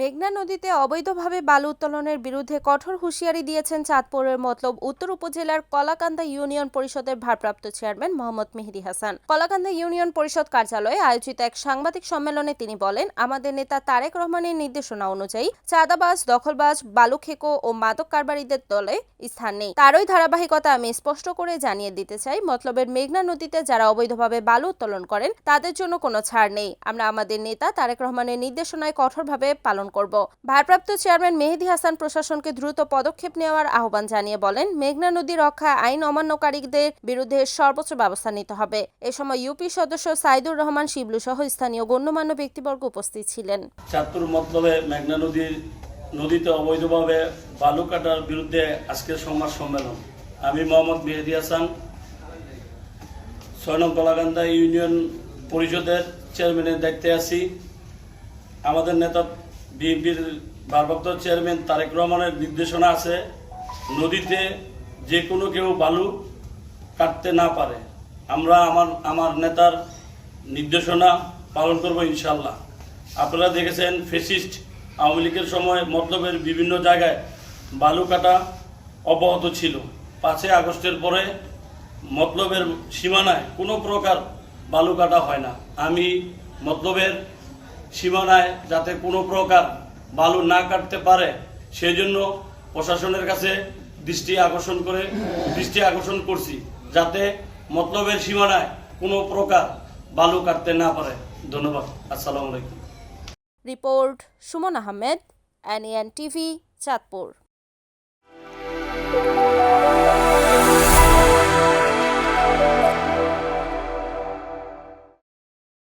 মেঘনা নদীতে অবৈধভাবে বালু উত্তোলনের বিরুদ্ধে কঠোর হুঁশিয়ারি দিয়েছেন চাঁদপুরের মতলব উত্তর উপজেলার কলাকান্দা ইউনিয়ন পরিষদের ভারপ্রাপ্ত চেয়ারম্যান মোহাম্মদ মেহেদি হাসান। কলাকান্দা ইউনিয়ন পরিষদ কার্যালয়ে আয়োজিত এক সাংবাদিক সম্মেলনে তিনি বলেন, আমাদের নেতা তারেক রহমানের নির্দেশনা অনুযায়ী চাঁদাবাজ, দখলবাজ, বালু খেকো ও মাদক কারবারিদের দলে স্থান নেই। তারই ধারাবাহিকতা আমি স্পষ্ট করে জানিয়ে দিতে চাই, মতলবের মেঘনা নদীতে যারা অবৈধভাবে বালু উত্তোলন করেন, তাদের জন্য কোনো ছাড় নেই। আমরা আমাদের নেতা তারেক রহমানের নির্দেশনায় কঠোরভাবে পালন করব। ভারপ্রাপ্ত চেয়ারম্যান মেহেদি হাসান প্রশাসনকে দ্রুত পদক্ষেপ নেওয়ার আহ্বান জানিয়ে বলেন, মেঘনা নদী রক্ষায় আইন অমান্যকারীদের বিরুদ্ধে সর্বোচ্চ ব্যবস্থা নিতে হবে। এ সময় ইউপি সদস্য সাইদুর রহমান শিবলু সহ স্থানীয় গণ্যমান্য ব্যক্তিবর্গ উপস্থিত ছিলেন। চাঁদপুর মতলবে মেঘনা নদীর নদীতে অবৈধভাবে বালু কাটার বিরুদ্ধে আজকের সংবাদ সম্মেলন। আমি মোহাম্মদ মেহেদি হাসান নং কলাকান্দা ইউনিয়ন পরিষদের চেয়ারম্যানের দায়িত্বে আছি। আমাদের নেতা বিএনপির ভারপ্রাপ্ত চেয়ারম্যান তারেক রহমানের নির্দেশনা আছে, নদীতে যে কোনো কেউ বালু কাটতে না পারে। আমরা আমার আমার নেতার নির্দেশনা পালন করব ইনশাল্লাহ আপনারা দেখেছেন ফেসিস্ট আওয়ামী লীগের সময় মতলবের বিভিন্ন জায়গায় বালু কাটা অব্যাহত ছিল। পাঁচই আগস্টের পরে মতলবের সীমানায় কোনো প্রকার বালু কাটা হয় না। আমি মতলবের সীমানায় যাতে কোনো প্রকার বালু না কাটতে পারে, সেজন্য প্রশাসনের কাছে দৃষ্টি আকর্ষণ করে, দৃষ্টি আকর্ষণ করছি, যাতে মতলবের সীমানায় কোনো প্রকার বালু কাটতে না পারে। ধন্যবাদ। আসসালামু আলাইকুম। Report Sumon Ahmed NN TV Chandpur.